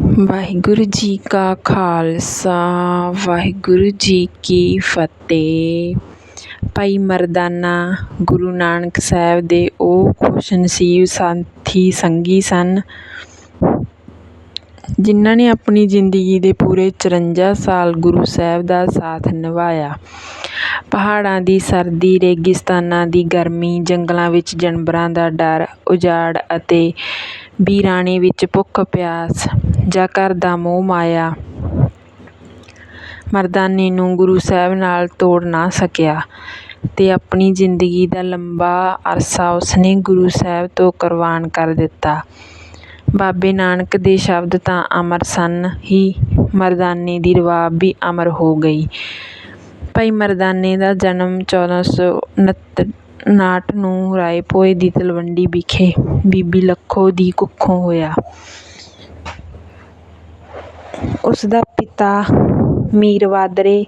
ਵਾਹਿਗੁਰੂ ਜੀ ਕਾ ਖਾਲਸਾ, ਵਾਹਿਗੁਰੂ ਜੀ ਕੀ ਫਤਿਹ। ਭਾਈ ਮਰਦਾਨਾ, ਗੁਰੂ ਨਾਨਕ ਸਾਹਿਬ ਦੇ ਉਹ ਖੁਸ਼ਨਸੀਬ ਸਾਥੀ ਸੰਗੀ ਸਨ, ਜਿਨ੍ਹਾਂ ਨੇ ਆਪਣੀ ਜ਼ਿੰਦਗੀ ਦੇ ਪੂਰੇ 54 ਸਾਲ ਗੁਰੂ ਸਾਹਿਬ ਦਾ ਸਾਥ ਨਿਭਾਇਆ। ਪਹਾੜਾਂ ਦੀ ਸਰਦੀ, ਰੇਗਿਸਤਾਨਾਂ ਦੀ ਗਰਮੀ, ਜੰਗਲਾਂ ਵਿੱਚ ਜਾਨਵਰਾਂ ਦਾ ਡਰ, ਉਜਾੜ ਅਤੇ ਵੀਰਾਣੇ ਵਿੱਚ ਭੁੱਖ ਪਿਆਸ ਜਾਂ ਘਰ ਦਾ ਮੋਹ ਮਾਇਆ। ਮਰਦਾਨੇ ਨੂੰ ਗੁਰੂ ਸਾਹਿਬ ਨਾਲ ਤੋੜ ਨਾ ਸਕਿਆ ਅਤੇ ਆਪਣੀ ਜ਼ਿੰਦਗੀ ਦਾ ਲੰਬਾ ਅਰਸਾ ਉਸਨੇ ਗੁਰੂ ਸਾਹਿਬ ਤੋਂ ਕੁਰਬਾਨ ਕਰ ਦਿੱਤਾ। ਬਾਬੇ ਨਾਨਕ ਦੇ ਸ਼ਬਦ ਤਾਂ ਅਮਰ ਸਨ ਹੀ, ਮਰਦਾਨੇ ਦੀ ਰਵਾਬ ਵੀ ਅਮਰ ਹੋ ਗਈ। ਭਾਈ ਮਰਦਾਨੇ ਦਾ ਜਨਮ ਨਾਟ ਨੂੰ ਰਾਏਭੋਏ ਦੀ ਤਲਵੰਡੀ ਵਿਖੇ ਬੀਬੀ ਲੱਖੋ ਦੀ ਕੁੱਖੋਂ ਹੋਇਆ। ਉਸ ਦਾ ਪਿਤਾ ਮੀਰ ਬਾਦਰੇ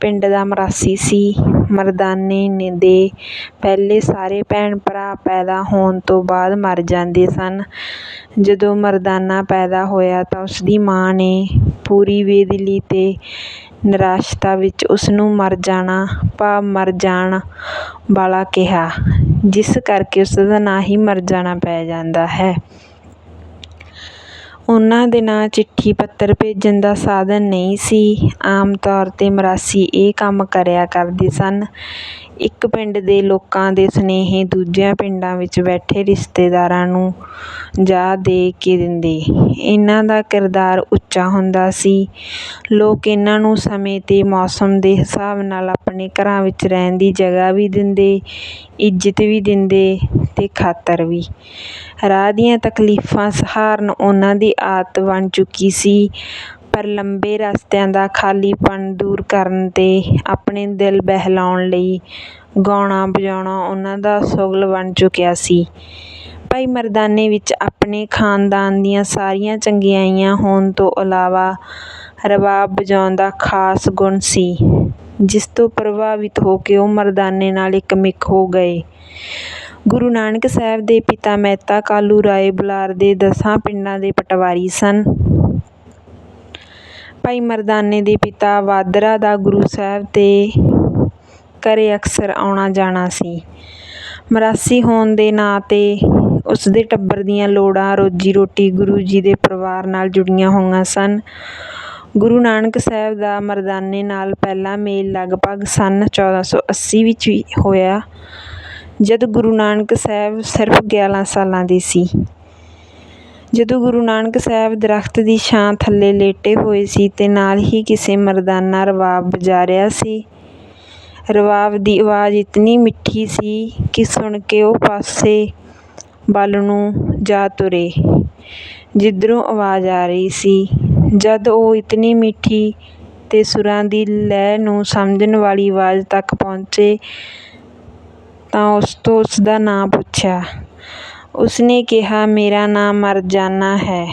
ਪਿੰਡ ਦਾ ਮਰਾਸੀ ਸੀ। ਮਰਦਾਨੇ ਨੇ ਦੇ ਪਹਿਲੇ ਸਾਰੇ ਭੈਣ ਭਰਾ ਪੈਦਾ ਹੋਣ ਤੋਂ ਬਾਅਦ ਮਰ ਜਾਂਦੇ ਸਨ। ਜਦੋਂ ਮਰਦਾਨਾ ਪੈਦਾ ਹੋਇਆ ਤਾਂ ਉਸਦੀ ਮਾਂ ਨੇ ਪੂਰੀ ਬੇਦਿਲੀ ਤੇ ਨਿਰਾਸ਼ਤਾ ਵਿੱਚ ਉਸਨੂੰ ਮਰ ਜਾਣਾ, ਭਾਵ ਮਰ ਜਾਣ ਵਾਲਾ ਕਿਹਾ, ਜਿਸ ਕਰਕੇ ਉਸਦਾ ਨਾਂ ਹੀ ਮਰ ਜਾਣਾ ਪੈ ਜਾਂਦਾ ਹੈ। ਉਹਨਾਂ ਦੇ ਨਾਂ ਚਿੱਠੀ ਪੱਤਰ ਭੇਜਣ ਦਾ ਸਾਧਨ ਨਹੀਂ ਸੀ। ਆਮ ਤੌਰ ਤੇ ਮਰਾਸੀ ਇਹ ਕੰਮ ਕਰਿਆ ਕਰਦੇ ਸਨ ਇੱਕ ਪਿੰਡ ਦੇ ਲੋਕਾਂ ਦੇ ਸੁਨੇਹੇ ਦੂਜਿਆਂ ਪਿੰਡਾਂ ਵਿੱਚ ਬੈਠੇ ਰਿਸ਼ਤੇਦਾਰਾਂ ਨੂੰ ਜਾ ਦੇ ਕੇ ਦਿੰਦੇ। ਇਹਨਾਂ ਦਾ ਕਿਰਦਾਰ ਉੱਚਾ ਹੁੰਦਾ ਸੀ। ਲੋਕ ਇਹਨਾਂ ਨੂੰ ਸਮੇਂ ਅਤੇ ਮੌਸਮ ਦੇ ਹਿਸਾਬ ਨਾਲ ਆਪਣੇ ਘਰਾਂ ਵਿੱਚ ਰਹਿਣ ਦੀ ਜਗ੍ਹਾ ਵੀ ਦਿੰਦੇ, ਇੱਜ਼ਤ ਵੀ ਦਿੰਦੇ ਅਤੇ ਖਾਤਰ ਵੀ। ਰਾਹ ਦੀਆਂ ਤਕਲੀਫਾਂ ਸਹਾਰਨ ਉਹਨਾਂ ਦੀ ਆਦਤ ਬਣ ਚੁੱਕੀ ਸੀ। ਪਰ ਲੰਬੇ ਰਸਤਿਆਂ ਦਾ ਖਾਲੀਪਣ ਦੂਰ ਕਰਨ ਤੇ ਆਪਣੇ ਦਿਲ ਬਹਿਲਾਉਣ ਲਈ ਗਾਉਣਾ ਵਜਾਉਣਾ ਉਹਨਾਂ ਦਾ ਸ਼ੁਗਲ ਬਣ ਚੁੱਕਿਆ ਸੀ। ਭਾਈ ਮਰਦਾਨੇ ਵਿੱਚ ਆਪਣੇ ਖਾਨਦਾਨ ਦੀਆਂ ਸਾਰੀਆਂ ਚੰਗਿਆਈਆਂ ਹੋਣ ਤੋਂ ਇਲਾਵਾ ਰਬਾਬ ਵਜਾਉਣ ਦਾ ਖਾਸ ਗੁਣ ਸੀ, ਜਿਸ ਤੋਂ ਪ੍ਰਭਾਵਿਤ ਹੋ ਕੇ ਉਹ ਮਰਦਾਨੇ ਨਾਲ ਇੱਕਮਿਕ ਹੋ ਗਏ। ਗੁਰੂ ਨਾਨਕ ਸਾਹਿਬ ਦੇ ਪਿਤਾ ਮਹਿਤਾ ਕਾਲੂ ਰਾਏ ਬੁਲਾਰ ਦੇ ਦਸਾਂ ਪਿੰਡਾਂ ਦੇ ਪਟਵਾਰੀ ਸਨ। ਭਾਈ ਮਰਦਾਨੇ ਦੇ ਪਿਤਾ ਵਾਦਰਾ ਦਾ ਗੁਰੂ ਸਾਹਿਬ ਦੇ ਘਰੇ ਅਕਸਰ ਆਉਣਾ ਜਾਣਾ ਸੀ। ਮਰਾਸੀ ਹੋਣ ਦੇ ਨਾਂ ਤੇ ਉਸਦੇ ਟੱਬਰ ਦੀਆਂ ਲੋੜਾਂ ਰੋਜੀ ਰੋਟੀ ਗੁਰੂ ਜੀ ਦੇ ਪਰਿਵਾਰ ਨਾਲ ਜੁੜੀਆਂ ਹੋਈਆਂ ਸਨ। ਗੁਰੂ ਨਾਨਕ ਸਾਹਿਬ ਦਾ ਮਰਦਾਨੇ ਨਾਲ ਪਹਿਲਾ ਮੇਲ ਲਗਭਗ ਸੰਨ 1480 ਵਿੱਚ ਹੋਇਆ, ਜਦ ਗੁਰੂ ਨਾਨਕ ਸਾਹਿਬ ਸਿਰਫ 11 ਸਾਲਾਂ ਦੇ ਸੀ। ਜਦੋਂ ਗੁਰੂ ਨਾਨਕ ਸਾਹਿਬ ਦਰੱਖਤ ਦੀ ਛਾਂ ਥੱਲੇ ਲੇਟੇ ਹੋਏ ਸੀ ਅਤੇ ਨਾਲ ਹੀ ਕਿਸੇ ਮਰਦਾਨਾ ਰਬਾਬ ਵਜਾ ਰਿਹਾ ਸੀ ਰਬਾਬ ਦੀ ਆਵਾਜ਼ ਇਤਨੀ ਮਿੱਠੀ ਸੀ ਕਿ ਸੁਣ ਕੇ ਉਹ ਪਾਸੇ ਵੱਲ ਨੂੰ ਜਾ ਤੁਰੇ, ਜਿੱਧਰੋਂ ਆਵਾਜ਼ ਆ ਰਹੀ ਸੀ। ਜਦ ਉਹ ਇਤਨੀ ਮਿੱਠੀ ਅਤੇ ਸੁਰਾਂ ਦੀ ਲੈਅ ਨੂੰ ਸਮਝਣ ਵਾਲੀ ਆਵਾਜ਼ ਤੱਕ ਪਹੁੰਚੇ ਤਾਂ ਉਸ ਤੋਂ ਉਸਦਾ ਨਾਂ ਪੁੱਛਿਆ ਉਸਨੇ ਕਿਹਾ, ਮੇਰਾ ਨਾਂ ਮਰਜਾਨਾ ਹੈ।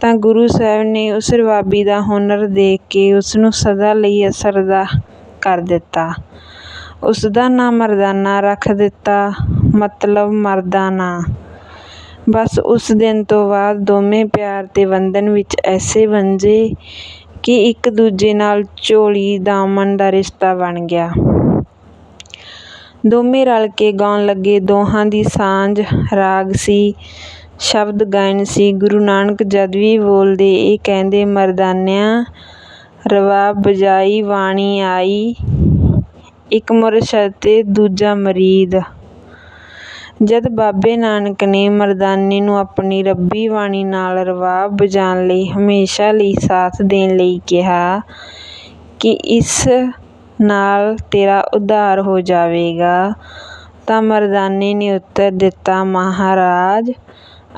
ਤਾਂ ਗੁਰੂ ਸਾਹਿਬ ਨੇ ਉਸ ਰਬਾਬੀ ਦਾ ਹੁਨਰ ਦੇਖ ਕੇ ਉਸਨੂੰ ਸਦਾ ਲਈ ਅਸਰਦਾ ਕਰ ਦਿੱਤਾ। ਉਸਦਾ ਨਾਂ ਮਰਦਾਨਾ ਰੱਖ ਦਿੱਤਾ, ਮਤਲਬ ਮਰਦਾਨਾ। ਬਸ ਉਸ ਦਿਨ ਤੋਂ ਬਾਅਦ ਦੋਵੇਂ ਪਿਆਰ ਤੇ ਬੰਧਨ ਵਿੱਚ ਐਸੇ ਬੰਝੇ ਕਿ ਇੱਕ ਦੂਜੇ ਨਾਲ ਝੋਲੀ, ਦਾਮਨ ਦਾ ਰਿਸ਼ਤਾ ਬਣ ਗਿਆ। ਦੋਵੇਂ ਰਲ ਕੇ ਗਾਉਣ ਲੱਗੇ। ਦੋਹਾਂ ਦੀ ਸਾਂਝ ਰਾਗ ਸੀ, ਸ਼ਬਦ ਗਾਇਨ ਸੀ। ਗੁਰੂ ਨਾਨਕ ਜਦ ਵੀ ਬੋਲਦੇ, ਇਹ ਕਹਿੰਦੇ, ਮਰਦਾਨਿਆਂ ਰਬਾਬ ਬਜਾਈ ਬਾਣੀ ਆਈ, ਇੱਕ ਮੁਰਸ਼ਦ ਤੇ ਦੂਜਾ ਮਰੀਦ। ਜਦ ਬਾਬੇ ਨਾਨਕ ਨੇ ਮਰਦਾਨੇ ਨੂੰ ਆਪਣੀ ਰੱਬੀ ਬਾਣੀ ਨਾਲ ਰਬਾਬ ਬਜਾਉਣ ਲਈ ਹਮੇਸ਼ਾ ਲਈ ਸਾਥ ਦੇਣ ਲਈ ਕਿਹਾ ਕਿ ਇਸ ਨਾਲ ਤੇਰਾ ਉਧਾਰ ਹੋ ਜਾਵੇਗਾ। ਤਾਂ ਮਰਦਾਨੇ ਨੇ ਉੱਤਰ ਦਿੱਤਾ, ਮਹਾਰਾਜ,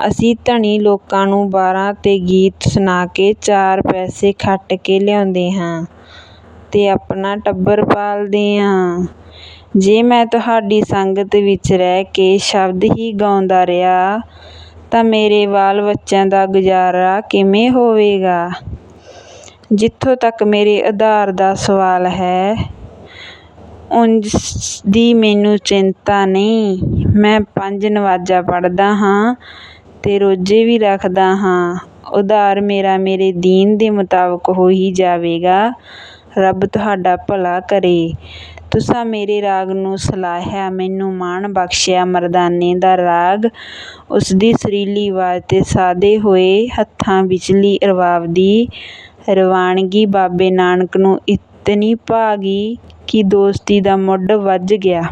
ਅਸੀਂ ਧਨੀ ਲੋਕਾਂ ਨੂੰ ਵਾਰਾਂ ਤੇ ਗੀਤ ਸੁਣਾ ਕੇ ਚਾਰ ਪੈਸੇ ਖੱਟ ਕੇ ਲਿਆਉਂਦੇ ਹਾਂ ਅਤੇ ਆਪਣਾ ਟੱਬਰ ਪਾਲਦੇ ਹਾਂ। ਜੇ ਮੈਂ ਤੁਹਾਡੀ ਸੰਗਤ ਵਿੱਚ ਰਹਿ ਕੇ ਸ਼ਬਦ ਹੀ ਗਾਉਂਦਾ ਰਿਹਾ, ਤਾਂ ਮੇਰੇ ਬਾਲ ਬੱਚਿਆਂ ਦਾ ਗੁਜ਼ਾਰਾ ਕਿਵੇਂ ਹੋਵੇਗਾ? ਜਿੱਥੋਂ ਤੱਕ ਮੇਰੇ ਆਧਾਰ ਦਾ ਸਵਾਲ ਹੈ, ਉਂਝ ਦੀ ਮੈਨੂੰ ਚਿੰਤਾ ਨਹੀਂ। ਮੈਂ ਪੰਜ ਨਮਾਜ਼ਾਂ ਪੜ੍ਹਦਾ ਹਾਂ ਅਤੇ ਰੋਜ਼ੇ ਵੀ ਰੱਖਦਾ ਹਾਂ। ਉਧਾਰ ਮੇਰਾ ਮੇਰੇ ਦੀਨ ਦੇ ਮੁਤਾਬਕ ਹੋ ਹੀ ਜਾਵੇਗਾ। ਰੱਬ ਤੁਹਾਡਾ ਭਲਾ ਕਰੇ। ਤੁਸਾਂ ਮੇਰੇ ਰਾਗ ਨੂੰ ਸਲਾਹਿਆ, ਮੈਨੂੰ ਮਾਣ ਬਖਸ਼ਿਆ। ਮਰਦਾਨੇ ਦਾ ਰਾਗ ਉਸਦੀ ਸੁਰੀਲੀ ਆਵਾਜ਼ ਤੇ ਸਾਦੇ ਹੋਏ ਹੱਥਾਂ ਵਿਚਲੀ ਰਬਾਬ ਦੀ ਰਵਾਨਗੀ ਬਾਬੇ ਨਾਨਕ ਨੂੰ ਇਤਨੀ ਭਾ ਗਈ ਕਿ ਦੋਸਤੀ ਦਾ ਮੁੱਢ ਵੱਜ ਗਿਆ।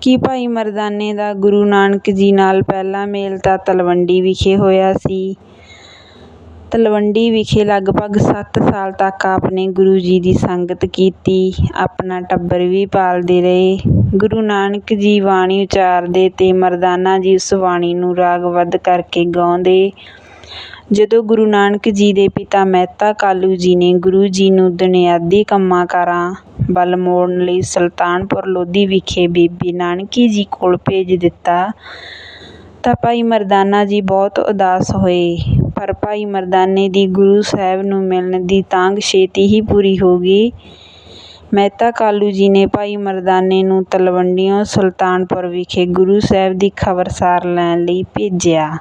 ਕਿ ਭਾਈ ਮਰਦਾਨੇ ਦਾ ਗੁਰੂ ਨਾਨਕ ਜੀ ਨਾਲ ਪਹਿਲਾ ਮੇਲ ਤਾਂ ਤਲਵੰਡੀ ਵਿਖੇ ਹੋਇਆ ਸੀ? ਤਲਵੰਡੀ ਵਿਖੇ ਲਗਭਗ 7 ਸਾਲ ਤੱਕ ਆਪਨੇ ਗੁਰੂ ਜੀ ਦੀ ਸੰਗਤ ਕੀਤੀ, ਆਪਣਾ ਟੱਬਰ ਵੀ ਪਾਲਦੇ ਰਹੇ। ਗੁਰੂ ਨਾਨਕ ਜੀ ਬਾਣੀ ਉਚਾਰਦੇ ਤੇ ਮਰਦਾਨਾ ਜੀ ਉਸ ਬਾਣੀ ਨੂੰ ਰਾਗਬੱਧ ਕਰਕੇ ਗਾਉਂਦੇ। ਜਦੋਂ ਗੁਰੂ ਨਾਨਕ ਜੀ ਦੇ ਪਿਤਾ ਮਹਿਤਾ ਕਾਲੂ ਜੀ ਨੇ ਗੁਰੂ ਜੀ ਨੂੰ ਦੁਨਿਆਦੀ ਕੰਮਾਂ ਕਾਰਾਂ ਵੱਲ ਮੋੜਨ ਲਈ ਸੁਲਤਾਨਪੁਰ ਲੋਧੀ ਵਿਖੇ ਬੀਬੀ ਨਾਨਕੀ ਜੀ ਕੋਲ ਭੇਜ ਦਿੱਤਾ, ਤਾਂ ਭਾਈ ਮਰਦਾਨਾ ਜੀ ਬਹੁਤ ਉਦਾਸ ਹੋਏ। ਪਰ ਭਾਈ ਮਰਦਾਨੇ ਦੀ ਗੁਰੂ ਸਾਹਿਬ ਨੂੰ ਮਿਲਣ ਦੀ ਤਾਂਘ ਛੇਤੀ ਹੀ ਪੂਰੀ ਹੋ ਗਈ। ਮਹਿਤਾ ਕਾਲੂ ਜੀ ਨੇ ਭਾਈ ਮਰਦਾਨੇ ਨੂੰ ਤਲਵੰਡੀਓਂ ਸੁਲਤਾਨਪੁਰ ਵਿਖੇ ਗੁਰੂ ਸਾਹਿਬ ਦੀ ਖਬਰਸਾਰ ਲੈਣ ਲਈ ਭੇਜਿਆ।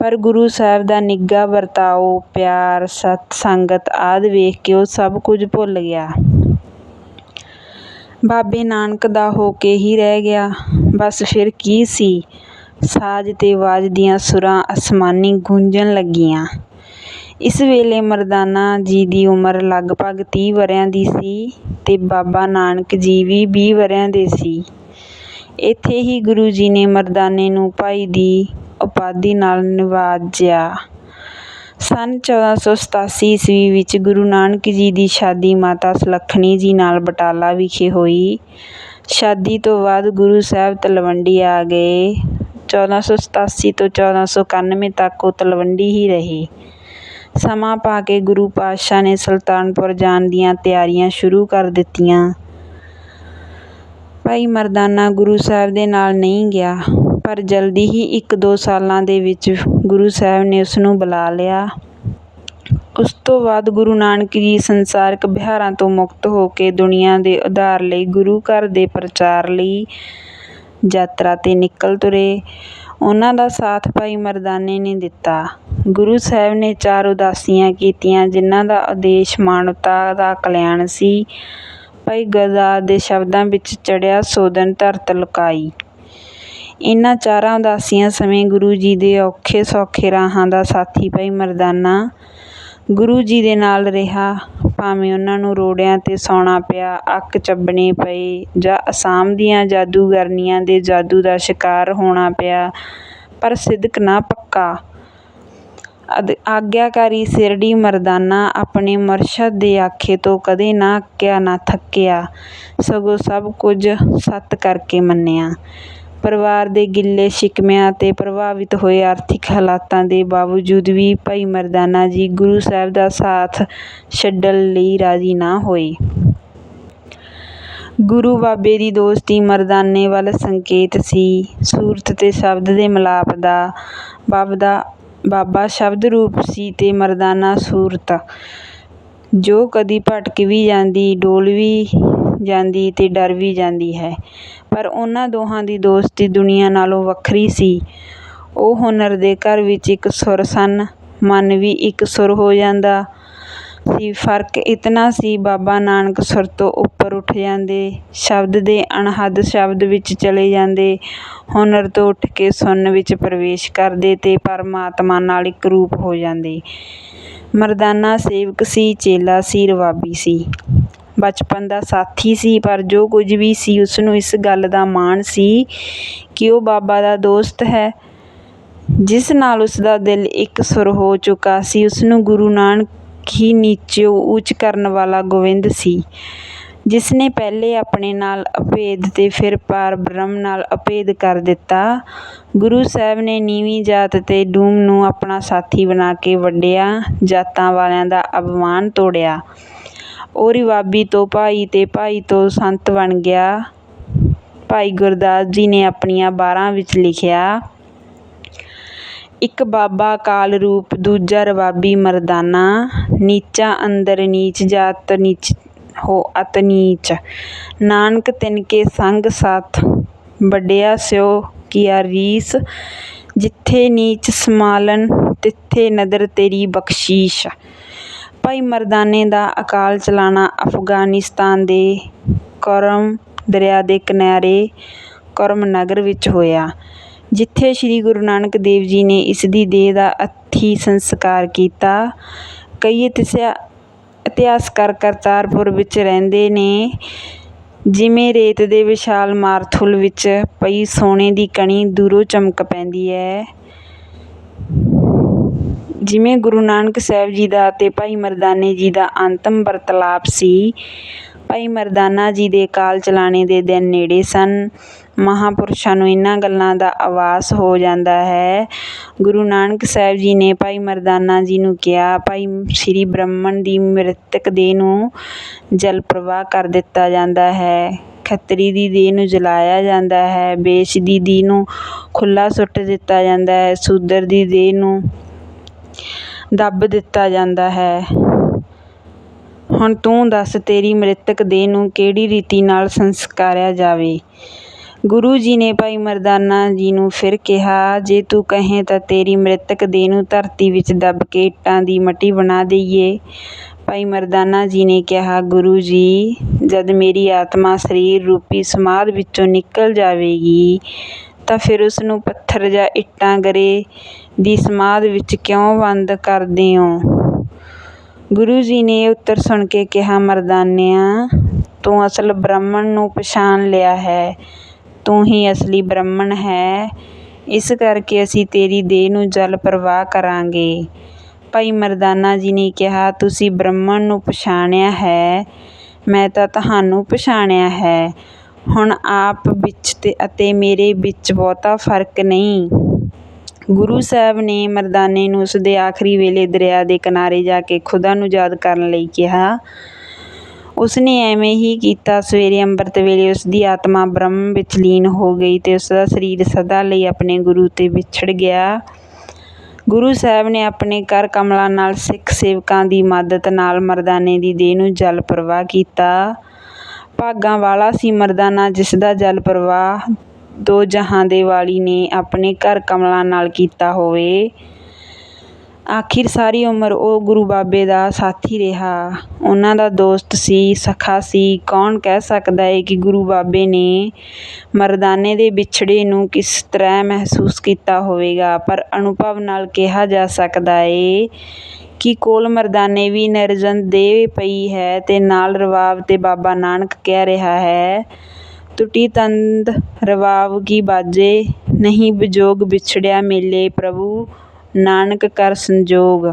ਪਰ ਗੁਰੂ ਸਾਹਿਬ ਦਾ ਨਿੱਘਾ ਵਰਤਾਓ, ਪਿਆਰ, ਸਤ ਸੰਗਤ ਆਦਿ ਵੇਖ ਕੇ ਉਹ ਸਭ ਕੁਝ ਭੁੱਲ ਗਿਆ। ਬਾਬੇ ਨਾਨਕ ਦਾ ਹੋ ਕੇ ਹੀ ਰਹਿ ਗਿਆ। ਬਸ ਫਿਰ ਕੀ ਸੀ? ਸਾਜ਼ ਤੇ ਆਵਾਜ਼ ਦੀਆਂ ਸੁਰਾਂ ਅਸਮਾਨੀ ਗੂੰਜਣ ਲੱਗੀਆਂ। ਇਸ ਵੇਲੇ ਮਰਦਾਨਾ ਜੀ ਦੀ ਉਮਰ ਲਗਭਗ 30 ਵਰ੍ਹਿਆਂ ਦੀ ਸੀ ਤੇ ਬਾਬਾ ਨਾਨਕ ਜੀ ਵੀ 20 ਵਰ੍ਹਿਆਂ ਦੇ ਸੀ। ਇੱਥੇ ਹੀ ਗੁਰੂ ਜੀ ਨੇ ਮਰਦਾਨੇ ਨੂੰ ਭਾਈ ਦੀ ਉਪਾਧੀ ਨਾਲ ਨਿਵਾਜਿਆ। ਸੰਨ 1487 ਈਸਵੀ ਵਿੱਚ ਗੁਰੂ ਨਾਨਕ ਜੀ ਦੀ ਸ਼ਾਦੀ ਮਾਤਾ ਸੁਲੱਖਣੀ ਜੀ ਨਾਲ ਬਟਾਲਾ ਵਿਖੇ ਹੋਈ। ਸ਼ਾਦੀ ਤੋਂ ਬਾਅਦ ਗੁਰੂ ਸਾਹਿਬ ਤਲਵੰਡੀ ਆ ਗਏ। 1487 ਤੋਂ 1491 ਤੱਕ ਉਹ ਤਲਵੰਡੀ ਹੀ ਰਹੇ। ਸਮਾਂ ਪਾ ਕੇ ਗੁਰੂ ਪਾਤਸ਼ਾਹ ਨੇ ਸੁਲਤਾਨਪੁਰ ਜਾਣ ਦੀਆਂ ਤਿਆਰੀਆਂ ਸ਼ੁਰੂ ਕਰ ਦਿੱਤੀਆਂ। ਭਾਈ ਮਰਦਾਨਾ ਗੁਰੂ ਸਾਹਿਬ ਦੇ ਨਾਲ ਨਹੀਂ ਗਿਆ। ਪਰ ਜਲਦੀ ਹੀ ਇੱਕ ਦੋ ਸਾਲਾਂ ਦੇ ਵਿੱਚ ਗੁਰੂ ਸਾਹਿਬ ਨੇ ਉਸ ਨੂੰ ਬੁਲਾ ਲਿਆ। ਉਸ ਤੋਂ ਬਾਅਦ ਗੁਰੂ ਨਾਨਕ ਜੀ ਸੰਸਾਰਿਕ ਵਿਹਾਰਾਂ ਤੋਂ ਮੁਕਤ ਹੋ ਕੇ ਦੁਨੀਆ ਦੇ ਉਧਾਰ ਲਈ ਗੁਰੂ ਘਰ ਦੇ ਪ੍ਰਚਾਰ ਲਈ ਯਾਤਰਾ ਤੇ ਨਿਕਲ ਤੁਰੇ। ਉਹਨਾਂ ਦਾ ਸਾਥ ਭਾਈ ਮਰਦਾਨੇ ਨੇ ਦਿੱਤਾ। ਗੁਰੂ ਸਾਹਿਬ ਨੇ ਚਾਰ ਉਦਾਸੀਆਂ ਕੀਤੀਆਂ, ਜਿਨ੍ਹਾਂ ਦਾ ਉਦੇਸ਼ ਮਾਨਵਤਾ ਦਾ ਕਲਿਆਣ ਸੀ। ਭਾਈ ਗੁਰਦਾਸ ਦੇ ਸ਼ਬਦਾਂ ਵਿੱਚ ਚੜਿਆ ਸੋਧਨ ਧਰਤ ਲੁਕਾਈ। ਇਹਨਾਂ ਚਾਰਾਂ ਉਦਾਸੀਆਂ ਸਮੇਂ ਗੁਰੂ ਜੀ ਦੇ ਔਖੇ ਸੌਖੇ ਰਾਹਾਂ ਦਾ ਸਾਥੀ ਭਾਈ ਮਰਦਾਨਾ ਗੁਰੂ ਜੀ ਦੇ ਨਾਲ ਰਿਹਾ। ਭਾਵੇਂ ਉਹਨਾਂ ਨੂੰ ਰੋੜਿਆਂ ਤੇ ਸੌਣਾ ਪਿਆ, ਅੱਕ ਚੱਬਣੇ ਪਏ ਜਾਂ ਅਸਾਮ ਦੀਆਂ ਜਾਦੂਗਰਨੀਆਂ ਦੇ ਜਾਦੂ ਦਾ ਸ਼ਿਕਾਰ ਹੋਣਾ ਪਿਆ, ਪਰ ਸਿਦਕ ਨਾ ਪੱਕਾ। ਅਦ ਆਗਿਆਕਾਰੀ ਸਿਰੜੀ ਮਰਦਾਨਾ ਆਪਣੇ ਮੁਰਸ਼ਦ ਦੇ ਆਖੇ ਤੋਂ ਕਦੇ ਨਾ ਅੱਕਿਆ ਨਾ ਥੱਕਿਆ, ਸਗੋਂ ਸਭ ਕੁਝ ਸੱਤ ਕਰਕੇ ਮੰਨਿਆ। ਪਰਿਵਾਰ ਦੇ ਗਿੱਲੇ ਸ਼ਿਕਮਿਆਂ ਤੇ ਪ੍ਰਭਾਵਿਤ ਹੋਏ ਆਰਥਿਕ ਹਾਲਾਤਾਂ ਦੇ ਬਾਵਜੂਦ ਵੀ ਭਾਈ ਮਰਦਾਨਾ ਜੀ ਗੁਰੂ ਸਾਹਿਬ ਦਾ ਸਾਥ ਛੱਡਣ ਲਈ ਰਾਜ਼ੀ ਨਾ ਹੋਏ। ਗੁਰੂ ਬਾਬੇ ਦੀ ਦੋਸਤੀ ਮਰਦਾਨੇ ਵੱਲ ਸੰਕੇਤ ਸੀ। ਸੂਰਤ ਤੇ ਸ਼ਬਦ ਦੇ ਮਿਲਾਪ ਦਾ ਬਾਬਾ ਬਾਬਾ ਸ਼ਬਦ ਰੂਪ ਸੀ ਤੇ ਮਰਦਾਨਾ ਸੂਰਤ। ਜੋ ਕਦੀ ਭਟਕ ਵੀ ਜਾਂਦੀ, ਡੋਲ ਵੀ ਜਾਂਦੀ ਅਤੇ ਡਰ ਵੀ ਜਾਂਦੀ ਹੈ। ਪਰ ਉਹਨਾਂ ਦੋਹਾਂ ਦੀ ਦੋਸਤੀ ਦੁਨੀਆ ਨਾਲੋਂ ਵੱਖਰੀ ਸੀ। ਉਹ ਹੁਨਰ ਦੇ ਘਰ ਵਿੱਚ ਇੱਕ ਸੁਰ ਸਨ। ਮਨ ਵੀ ਇੱਕ ਸੁਰ ਹੋ ਜਾਂਦਾ ਸੀ। ਫ਼ਰਕ ਇਤਨਾ ਸੀ, ਬਾਬਾ ਨਾਨਕ ਸੁਰ ਤੋਂ ਉੱਪਰ ਉੱਠ ਜਾਂਦੇ, ਸ਼ਬਦ ਦੇ ਅਣਹੱਦ ਸ਼ਬਦ ਵਿੱਚ ਚਲੇ ਜਾਂਦੇ, ਹੁਨਰ ਤੋਂ ਉੱਠ ਕੇ ਸੁਣਨ ਵਿੱਚ ਪ੍ਰਵੇਸ਼ ਕਰਦੇ ਅਤੇ ਪਰਮਾਤਮਾ ਨਾਲ ਇੱਕ ਰੂਪ ਹੋ ਜਾਂਦੇ। ਮਰਦਾਨਾ ਸੇਵਕ ਸੀ, ਚੇਲਾ ਸੀ, ਰਵਾਬੀ ਸੀ। ਬਚਪਨ ਦਾ ਸਾਥੀ ਸੀ, ਪਰ ਜੋ ਕੁਝ ਵੀ ਸੀ ਉਸ ਨੂੰ ਇਸ ਗੱਲ ਦਾ ਮਾਣ ਸੀ ਕਿ ਉਹ ਬਾਬਾ ਦਾ ਦੋਸਤ ਹੈ। ਜਿਸ ਨਾਲ ਉਸ ਦਾ ਦਿਲ ਇੱਕ ਸੁਰ ਹੋ ਚੁੱਕਾ ਸੀ ਉਸ ਨੂੰ ਗੁਰੂ ਨਾਨਕ ਹੀ ਨੀਚਿਓ ਉੱਚ ਕਰਨ ਵਾਲਾ ਗੋਬਿੰਦ ਸੀ ਜਿਸ ਨੇ ਪਹਿਲੇ ਆਪਣੇ ਨਾਲ ਅਭੇਦ ਤੇ ਫਿਰ ਪਾਰ ਬ੍ਰਹਮ ਨਾਲ ਅਭੇਦ ਕਰ ਦਿੱਤਾ। ਗੁਰੂ ਸਾਹਿਬ ਨੇ ਨੀਵੀਂ ਜਾਤ ਤੇ ਡੂਮ ਨੂੰ ਆਪਣਾ ਸਾਥੀ ਬਣਾ ਕੇ ਵੱਡਿਆਂ, ਜਾਤਾਂ ਵਾਲਿਆਂ ਦਾ ਅਪਮਾਨ ਤੋੜਿਆ। ਉਹ ਰਿਵਾਬੀ ਤੋਂ ਭਾਈ ਤੇ ਭਾਈ ਤੋਂ ਸੰਤ ਬਣ ਗਿਆ। ਭਾਈ ਗੁਰਦਾਸ ਜੀ ਨੇ ਆਪਣੀਆਂ ਬਾਰਾਂ ਵਿੱਚ ਲਿਖਿਆ, ਇੱਕ ਬਾਬਾ ਕਾਲ ਰੂਪ, ਦੂਜਾ ਰਵਾਬੀ ਮਰਦਾਨਾ, ਨੀਚਾ ਅੰਦਰ ਨੀਚ ਜਾਤ ਨੀਚ ਹੋ ਅਤ ਨੀਚ। ਨਾਨਕ ਤਿਨ ਕੇ ਸੰਗ ਸਾਥ, ਵੱਡਿਆ ਸਿਓ ਕੀਆ ਰੀਸ। ਜਿੱਥੇ ਨੀਚ ਸਮਾਲਨ, ਤਿੱਥੇ ਨਦਰ ਤੇਰੀ ਬਖ਼ਸ਼ੀਸ਼। ਭਾਈ ਮਰਦਾਨੇ ਦਾ ਅਕਾਲ ਚਲਾਣਾ ਅਫ਼ਗ਼ਾਨਿਸਤਾਨ ਦੇ ਕੋਰਮ ਦਰਿਆ ਦੇ ਕਿਨਾਰੇ ਕੁਰਮ ਨਗਰ ਵਿੱਚ ਹੋਇਆ, ਜਿੱਥੇ ਸ੍ਰੀ ਗੁਰੂ ਨਾਨਕ ਦੇਵ ਜੀ ਨੇ ਇਸ ਦੀ ਦੇਹ ਦਾ ਅਰਥੀ ਸੰਸਕਾਰ ਕੀਤਾ। ਕਈ ਇਤਿਹਾਸ ਇਤਿਹਾਸਕਾਰ ਕਰਤਾਰਪੁਰ ਵਿੱਚ ਰਹਿੰਦੇ ਨੇ, ਜਿਵੇਂ ਰੇਤ ਦੇ ਵਿਸ਼ਾਲ ਮਾਰਥੁਲ ਵਿੱਚ ਪਈ ਸੋਨੇ ਦੀ ਕਣੀ ਦੂਰੋਂ ਚਮਕ ਪੈਂਦੀ ਹੈ। ਜਿਵੇਂ ਗੁਰੂ ਨਾਨਕ ਸਾਹਿਬ ਜੀ ਦਾ ਅਤੇ ਭਾਈ ਮਰਦਾਨੇ ਜੀ ਦਾ ਅੰਤਮ ਵਰਤਾਲਾਪ ਸੀ, ਭਾਈ ਮਰਦਾਨਾ ਜੀ ਦੇ ਕਾਲ ਚਲਾਣੇ ਦੇ ਦਿਨ ਨੇੜੇ ਸਨ। ਮਹਾਂਪੁਰਸ਼ਾਂ ਨੂੰ ਇਹਨਾਂ ਗੱਲਾਂ ਦਾ ਆਭਾਸ ਹੋ ਜਾਂਦਾ ਹੈ। ਗੁਰੂ ਨਾਨਕ ਸਾਹਿਬ ਜੀ ਨੇ ਭਾਈ ਮਰਦਾਨਾ ਜੀ ਨੂੰ ਕਿਹਾ, ਭਾਈ, ਸ੍ਰੀ ਬ੍ਰਹਮਣ ਦੀ ਮ੍ਰਿਤਕ ਦੇਹ ਨੂੰ ਜਲ ਪ੍ਰਵਾਹ ਕਰ ਦਿੱਤਾ ਜਾਂਦਾ ਹੈ। ਖੱਤਰੀ ਦੀ ਦੇਹ ਨੂੰ ਜਲਾਇਆ ਜਾਂਦਾ ਹੈ। ਵੇਸ਼ ਦੀ ਦੇਹ ਨੂੰ ਖੁੱਲ੍ਹਾ ਸੁੱਟ ਦਿੱਤਾ ਜਾਂਦਾ ਹੈ। ਸੂਦਰ ਦੀ ਦੇਹ ਨੂੰ ਦੱਬ ਦਿੱਤਾ ਜਾਂਦਾ ਹੈ। ਹੁਣ ਤੂੰ ਦੱਸ ਤੇਰੀ ਮ੍ਰਿਤਕ ਦੇਹ ਨੂੰ ਕਿਹੜੀ ਰੀਤੀ ਨਾਲ ਸੰਸਕਾਰਿਆ ਜਾਵੇ? ਗੁਰੂ ਜੀ ਨੇ ਭਾਈ ਮਰਦਾਨਾ ਜੀ ਨੂੰ ਫਿਰ ਕਿਹਾ, ਜੇ ਤੂੰ ਕਹੇ ਤਾਂ ਤੇਰੀ ਮ੍ਰਿਤਕ ਦੇਹ ਨੂੰ ਧਰਤੀ ਵਿੱਚ ਦੱਬ ਕੇ ਇੱਟਾਂ ਦੀ ਮਟੀ ਬਣਾ ਦੇਈਏ। ਭਾਈ ਮਰਦਾਨਾ ਜੀ ਨੇ ਕਿਹਾ, ਗੁਰੂ ਜੀ, ਜਦ ਮੇਰੀ ਆਤਮਾ ਸਰੀਰ ਰੂਪੀ ਸਮਾਧ ਵਿੱਚੋਂ ਨਿਕਲ ਜਾਵੇਗੀ ਤਾਂ ਫਿਰ ਉਸ ਨੂੰ ਪੱਥਰ ਜਾਂ ਇੱਟਾਂ ਗਰੇ ਦੀ ਸਮਾਧ ਵਿੱਚ ਕਿਉਂ ਬੰਦ ਕਰਦੇ ਹੋ ਗੁਰੂ ਜੀ ਨੇ ਇਹ ਉੱਤਰ ਸੁਣ ਕੇ ਕਿਹਾ, ਮਰਦਾਨਿਆ, ਤੂੰ ਅਸਲ ਬ੍ਰਾਹਮਣ ਨੂੰ ਪਛਾਣ ਲਿਆ ਹੈ। ਤੂੰ ਹੀ ਅਸਲੀ ਬ੍ਰਾਹਮਣ ਹੈ। ਇਸ ਕਰਕੇ ਅਸੀਂ ਤੇਰੀ ਦੇਹ ਨੂੰ ਜਲ ਪ੍ਰਵਾਹ ਕਰਾਂਗੇ। ਭਾਈ ਮਰਦਾਨਾ ਜੀ ਨੇ ਕਿਹਾ, ਤੁਸੀਂ ਬ੍ਰਾਹਮਣ ਨੂੰ ਪਛਾਣਿਆ ਹੈ। ਮੈਂ ਤਾਂ ਤੁਹਾਨੂੰ ਪਛਾਣਿਆ ਹੈ। ਹੁਣ ਆਪ ਵਿੱਚ ਤੇ ਅਤੇ ਮੇਰੇ ਵਿੱਚ ਬਹੁਤਾ ਫ਼ਰਕ ਨਹੀਂ। ਗੁਰੂ ਸਾਹਿਬ ਨੇ ਮਰਦਾਨੇ ਨੂੰ ਉਸਦੇ ਆਖਰੀ ਵੇਲੇ ਦਰਿਆ ਦੇ ਕਿਨਾਰੇ ਜਾ ਕੇ ਖੁਦਾ ਨੂੰ ਯਾਦ ਕਰਨ ਲਈ ਕਿਹਾ। ਉਸਨੇ ਐਵੇਂ ਹੀ ਕੀਤਾ, ਸਵੇਰੇ ਅੰਮ੍ਰਿਤ ਵੇਲੇ ਉਸਦੀ ਆਤਮਾ ਬ੍ਰਹਮ ਵਿੱਚ ਲੀਨ ਹੋ ਗਈ ਤੇ ਉਸਦਾ ਸਰੀਰ ਸਦਾ ਲਈ ਆਪਣੇ ਗੁਰੂ ਤੇ ਵਿਛੜ ਗਿਆ। ਗੁਰੂ ਸਾਹਿਬ ਨੇ ਆਪਣੇ ਕਰ ਕਮਲਾਂ ਨਾਲ ਸਿੱਖ ਸੇਵਕਾਂ ਦੀ ਮਦਦ ਨਾਲ ਮਰਦਾਨੇ ਦੀ ਦੇਹ ਨੂੰ ਜਲ ਪ੍ਰਵਾਹ ਕੀਤਾ। ਭਾਗਾਂ ਵਾਲਾ ਸੀ ਮਰਦਾਨਾ ਜਿਸਦਾ ਜਲ ਪ੍ਰਵਾਹ ਦੋ ਜਹਾਂ ਦੇ ਵਾਲੀ ਨੇ ਆਪਣੇ ਘਰ ਕਮਲਾਂ ਨਾਲ ਕੀਤਾ ਹੋਵੇ। ਆਖਿਰ ਸਾਰੀ ਉਮਰ ਉਹ ਗੁਰੂ ਬਾਬੇ ਦਾ ਸਾਥੀ ਰਿਹਾ। ਉਹਨਾਂ ਦਾ ਦੋਸਤ ਸੀ, ਸਖਾ ਸੀ। ਕੌਣ ਕਹਿ ਸਕਦਾ ਏ ਕਿ ਗੁਰੂ ਬਾਬੇ ਨੇ ਮਰਦਾਨੇ ਦੇ ਵਿਛੜੇ ਨੂੰ ਕਿਸ ਤਰ੍ਹਾਂ ਮਹਿਸੂਸ ਕੀਤਾ ਹੋਵੇਗਾ? ਪਰ ਅਨੁਭਵ ਨਾਲ ਕਿਹਾ ਜਾ ਸਕਦਾ ਹੈ ਕਿ ਕੋਲ ਮਰਦਾਨੇ ਵੀ ਨਿਰਜਨ ਦੇ ਪਈ ਹੈ ਤੇ ਨਾਲ ਰਵਾਬ ਤੇ ਬਾਬਾ ਨਾਨਕ ਕਹਿ ਰਿਹਾ ਹੈ, ਟੁੱਟੀ ਤੰਦ ਰਵਾਬ ਕੀ ਬਾਜੇ, ਨਹੀਂ ਵਿਜੋਗ ਵਿਛੜਿਆ ਮੇਲੇ ਪ੍ਰਭੂ, ਨਾਨਕ ਕਰ ਸੰਜੋਗ।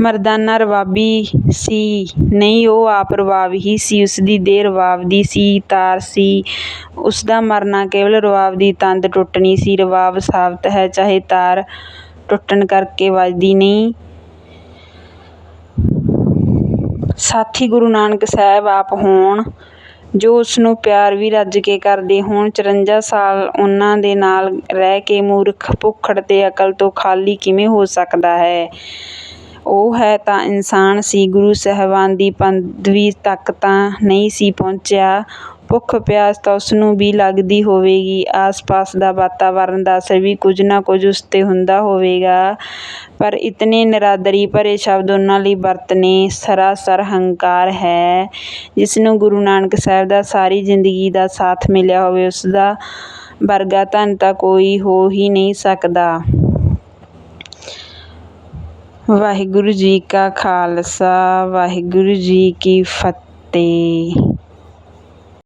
ਮਰਦਾਨਾ ਰਵਾਬੀ ਸੀ, ਨਹੀਂ ਉਹ ਆਪ ਰਵਾਬ ਹੀ ਸੀ, ਉਸਦੀ ਦੇਹ ਰਵਾਬ ਦੀ ਸੀ, ਤਾਰ ਸੀ, ਉਸਦਾ ਮਰਨਾ ਕੇਵਲ ਰਵਾਬ ਦੀ ਤੰਦ ਟੁੱਟਣੀ ਸੀ, ਰਵਾਬ ਸਾਬਤ ਹੈ ਚਾਹੇ ਤਾਰ ਟੁੱਟਣ ਕਰਕੇ ਵੱਜਦੀ ਨਹੀਂ। ਸਾਥੀ ਗੁਰੂ ਨਾਨਕ ਸਾਹਿਬ ਆਪ ਹੋਣ, ਜੋ ਉਸ ਨੂੰ ਪਿਆਰ ਵੀ ਰੱਜ ਕੇ ਕਰਦੇ ਹੋਣ 54 ਸਾਲ ਉਹਨਾਂ ਦੇ ਨਾਲ ਰਹਿ ਕੇ ਮੂਰਖ ਭੁੱਖੜ ਤੇ ਅਕਲ ਤੋਂ ਖਾਲੀ ਕਿਵੇਂ ਹੋ ਸਕਦਾ ਹੈ? ਉਹ ਹੈ ਤਾਂ ਇਨਸਾਨ ਸੀ, ਗੁਰੂ ਸਾਹਿਬਾਨ ਦੀ ਪਦਵੀ ਤੱਕ ਤਾਂ ਨਹੀਂ ਸੀ ਪਹੁੰਚਿਆ। ਭੁੱਖ ਪਿਆਸ ਤਾਂ ਉਸਨੂੰ ਵੀ ਲੱਗਦੀ ਹੋਵੇਗੀ। ਆਸ-ਪਾਸ ਦਾ ਵਾਤਾਵਰਨ ਦਾ ਅਸਰ ਵੀ ਕੁਝ ਨਾ ਕੁਝ ਉਸ 'ਤੇ ਹੁੰਦਾ ਹੋਵੇਗਾ। ਪਰ ਇਤਨੇ ਨਿਰਾਦਰੀ ਭਰੇ ਸ਼ਬਦ ਉਹਨਾਂ ਲਈ ਵਰਤਣੇ ਸਰਾਸਰ ਹੰਕਾਰ ਹੈ। ਜਿਸਨੂੰ ਗੁਰੂ ਨਾਨਕ ਸਾਹਿਬ ਦਾ ਸਾਰੀ ਜ਼ਿੰਦਗੀ ਦਾ ਸਾਥ ਮਿਲਿਆ ਹੋਵੇ, ਉਸਦਾ ਵਰਗਾ ਧਨ ਤਾਂ ਕੋਈ ਹੋ ਹੀ ਨਹੀਂ ਸਕਦਾ। ਵਾਹਿਗੁਰੂ ਜੀ ਕਾ ਖਾਲਸਾ, ਵਾਹਿਗੁਰੂ ਜੀ ਕੀ ਫਤਿਹ।